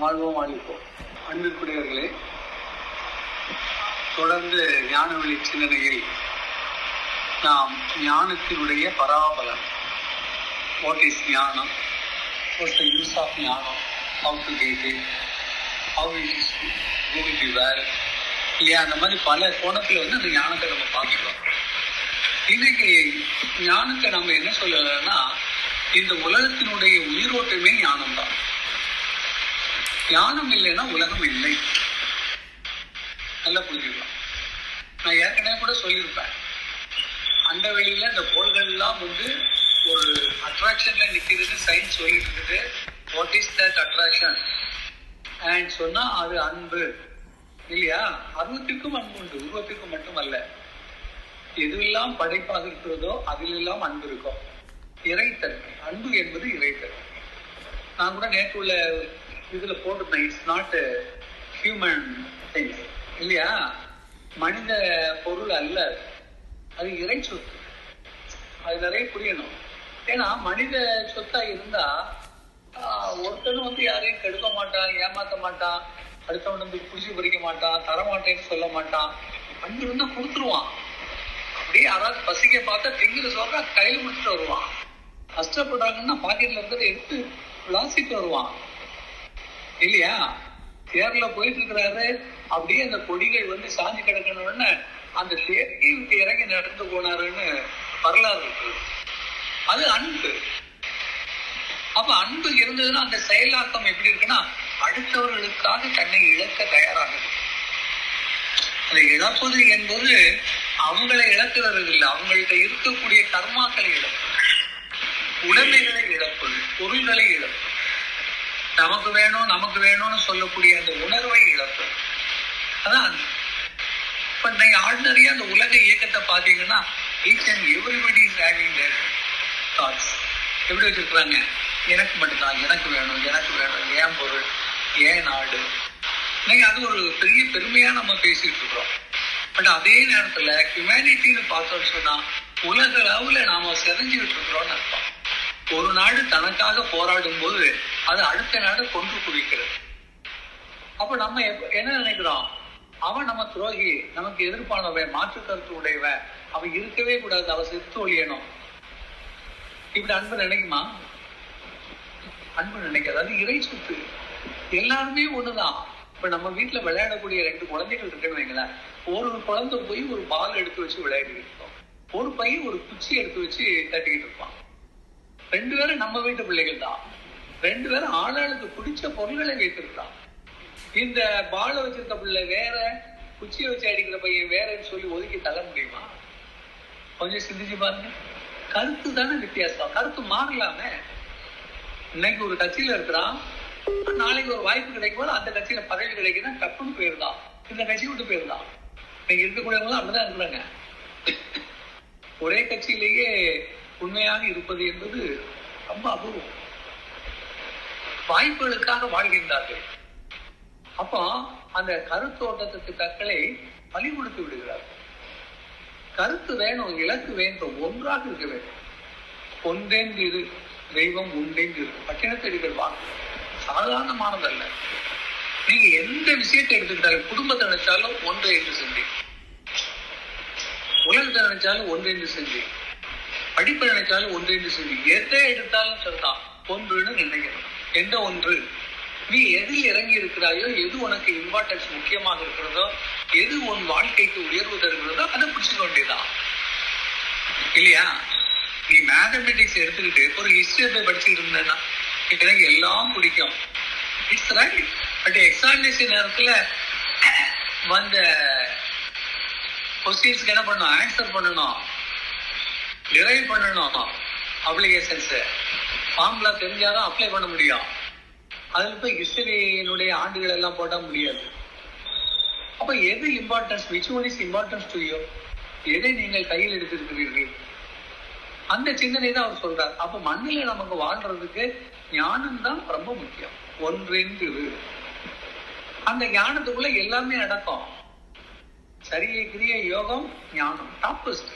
வாழ்வோம் வாழ்விப்போம் அன்பிற்குடையவர்களே தொடர்ந்து ஞான வழி சிந்தனையில் நாம் ஞானத்தினுடைய பராபலம் வாட் இஸ் ஞானம் வாட்ஸ் த யூஸ் ஆஃப் ஞானம் how to get it how is going to where இல்லையா? அந்த மாதிரி பல கோணத்தில் வந்து அந்த ஞானத்தை நம்ம பார்க்கிறோம் இன்னைக்கு ஞானத்தை நம்ம என்ன சொல்லலைன்னா இந்த உலகத்தினுடைய உயிரோட்டமே ஞானம் தான் ஞானம் இல்லைன்னா உலகம் இல்லை. நல்லா புரிஞ்சுக்கலாம் நான் ஏற்கனவே கூட சொல்லியிருப்பேன். அந்த வெளியில இந்த கோள்கள் எல்லாம் வந்து ஒரு அட்ராக்ஷன்ல நிக்கிறதுன்னு சயின்ஸ் சொல்லிட்டு இருக்குது. What is that attraction and சொன்னா அது அன்பு. இல்லையா? அருவத்திற்கும் அன்பு உண்டு. உருவத்திற்கும் மட்டுமல்ல. எதுவெல்லாம் படைப்பாக இருக்கிறதோ அதிலெல்லாம் அன்பு இருக்கும். இறைத்தன்மை. அன்பு என்பது இறைத்தன்மை. நான் கூட நேற்று உள்ள இதுல போட்டிருந்தேன் இட்ஸ் நாட் ஹியூமன் திங்ஸ் இல்லையா? மனித பொருள் அல்ல. அது இறை சொத்து. அது நிறைய புரியணும். ஏன்னா மனித சொத்தா இருந்தா ஆஹ், ஒருத்தனும் வந்து யாரையும் கெடுக்க மாட்டான் ஏமாத்த மாட்டான் அடுத்தவன் வந்து குடிச்சு பறிக்க மாட்டான் தரமாட்டேன்னு சொல்ல மாட்டான். அன்பு இருந்தா கொடுத்துருவான். அப்படியே யாராவது பசிக்க பார்த்தா திங்கிற சொல்றா கையில முடிச்சுட்டு வருவான். கஷ்டப்படுறாங்கன்னா பாக்கெட்ல இருக்கிறத எடுத்து விளாசிட்டு வருவான். இல்லையா? தேர்ல போயிட்டு இருக்கிறாரு அப்படியே அந்த கொடிகள் வந்து சாஞ்சி உடனே அந்த தேர்க்கை விட்டு இறங்கி நடந்து போனாருன்னு வரலாறு இருக்கு அது அன்பு. அப்ப அன்பு இருந்ததுன்னா அந்த செயலாக்கம் எப்படி இருக்குன்னா அடுத்தவர்களுக்காக தன்னை இழக்க தயாராகுது. அதை இழப்பது என்பது அவங்களை இழக்கிறது இல்லை அவங்கள்ட்ட இருக்கக்கூடிய கர்மாக்களை இழப்பு உடைமைகளை இழப்பது. பொருள்களை இழப்பு நமக்கு வேணும் நமக்கு வேணும்னு சொல்லக்கூடிய அந்த உணர்வை இழப்பது. அதான். அன்பு. இப்ப நீங்க ஆர்டினரியா அந்த உலக இயக்கத்தை பாத்தீங்கன்னா each and everybody is having their thoughts எப்படி வச்சிருக்கிறாங்க? எனக்கு மட்டும்தான் எனக்கு வேணும் எனக்கு வேணும் ஏன் பொருள் ஏன் நாடு? நீங்க அது ஒரு பெரிய பெருமையா நம்ம பேசிட்டு இருக்கிறோம். பட் அதே நேரத்துல ஹியூமனிட்டின்னு பார்த்தோம்னு சொன்னா உலக அளவுல நாம செதஞ்சுக்கிட்டு இருக்கிறோம்னு அர்த்தம். ஒரு நாடு தனக்காக போராடும் போது அது அடுத்த நாடு கொன்று குவிக்கிறது. அப்ப நம்ம என்ன நினைக்கிறோம்? அவன் நம்ம துரோகி நமக்கு எதிர்ப்பானவன் மாற்று கருத்து உடையவன் அவன் இருக்கவே கூடாது அவன் செத்து ஒழியணும். இப்படி அன்பு நினைக்குமா? அன்பு நினைக்காது. அது இறை சொத்து. எல்லாருமே ஒண்ணுதான். இப்ப நம்ம வீட்டுல விளையாடக்கூடிய ரெண்டு குழந்தைகள் இருக்குன்னு வைங்களேன். ஒரு குழந்தை போய் ஒரு பால் எடுத்து வச்சு விளையாடிட்டு இருக்கோம் ஒரு பையன் ஒரு குச்சி எடுத்து வச்சு தட்டிக்கிட்டு இருப்பான். ரெண்டு பேரும் நம்ம வீட்டு பிள்ளைகள் தான். ரெண்டு பேரும் ஆளாளுக்கு பிடிச்ச பொருள்களை வைத்திருக்கான் இந்த பால வச்சிருக்க பிள்ளை வேற குச்சியை வச்சு அடிக்கிற பையன் வேறன்னு சொல்லி ஒதுக்கி தள்ள முடியுமா? கொஞ்சம் சிந்திச்சு பாருங்க. கருத்து தானே வித்தியாசம். கருத்து மாறலாமே. இன்னைக்கு ஒரு கட்சியில இருக்கிறான். நாளைக்கு ஒரு வாய்ப்பு கிடைக்கும் போது அந்த கட்சியில பதவி கிடைக்குதுன்னா டப்புன்னு போயிருந்தான் இந்த கட்சி விட்டு போயிருந்தான் இன்னைக்கு இருக்கக்கூடியவங்க அப்படிதான் இருக்கிறாங்க. ஒரே கட்சியிலேயே உண்மையாக இருப்பது என்பது ரொம்ப அபூர்வம். வாய்ப்புகளுக்காக வாழ்கின்றார்கள். அப்போ அந்த கருத்தோட்டத்துக்கு தக்களை பலி கொடுத்து விடுகிறார்கள். கருத்து வேணும் இலக்கு வேண்டும் ஒன்றாக இருக்க வேண்டும். ஒன்றென்று இரு தெய்வம் உண்டென்று இருக்கு பட்டினத்தடிகள் வாக்கு சாதாரணமானதல்ல நீங்க எந்த விஷயத்தை எடுத்துக்கிட்டாலும் குடும்பத்தை நினைச்சாலும் ஒன்றை என்று செஞ்சு உலகத்தை நினைச்சாலும் ஒன்று என்று செஞ்சு படிப்பை நினைச்சாலும் ஒன்று என்று செஞ்சு எதை எடுத்தாலும் சரிதான். ஒன்றுன்னு நினைக்கணும் எந்த ஒன்று. நீ எதில் இறங்கி இருக்கிறாயோ எது உனக்கு இம்பார்ட்டன்ஸ் முக்கியமாக இருக்கிறதோ எது உன் வாழ்க்கைக்கு உயர்வு தருகிறதோ அதை பிடிச்சுக்க வேண்டியதான் இல்லையா? நீ மேத்தமெட்டிக்ஸ் எடுத்துக்கிட்டு ஒரு ஹிஸ்டரி படிச்சுட்டு இருந்தேன்னா எனக்கு எல்லாம் பிடிக்கும். இட்ஸ் ரைட் பட் எக்ஸாமினேஷன் நேரத்துல வந்த கொஸ்டின்ஸ்க்கு என்ன பண்ணணும்? ஆன்சர் பண்ணணும். டிரைவ் பண்ணணும். அப்ளிகேஷன்ஸ் ஃபார்முலா தெரிஞ்சாதான் அப்ளை பண்ண முடியும். அதுல போய் ஹிஸ்டரியினுடைய ஆண்டுகள் எல்லாம் போட்டா முடியாது. அப்ப எது importance which one is importance to you எதை நீங்கள் கையில் எடுத்திருக்கிறீர்கள்? அந்த சிந்தனை தான் அவர் சொல்றார். அப்ப மண்ணில நமக்கு வாழ்றதுக்கு ஞானம் தான் ரொம்ப முக்கியம். ஒன்றென்று. அந்த ஞானத்துக்குள்ள எல்லாமே நடக்கும் சரியை கிரிய யோகம் ஞானம். டாப்பஸ்ட்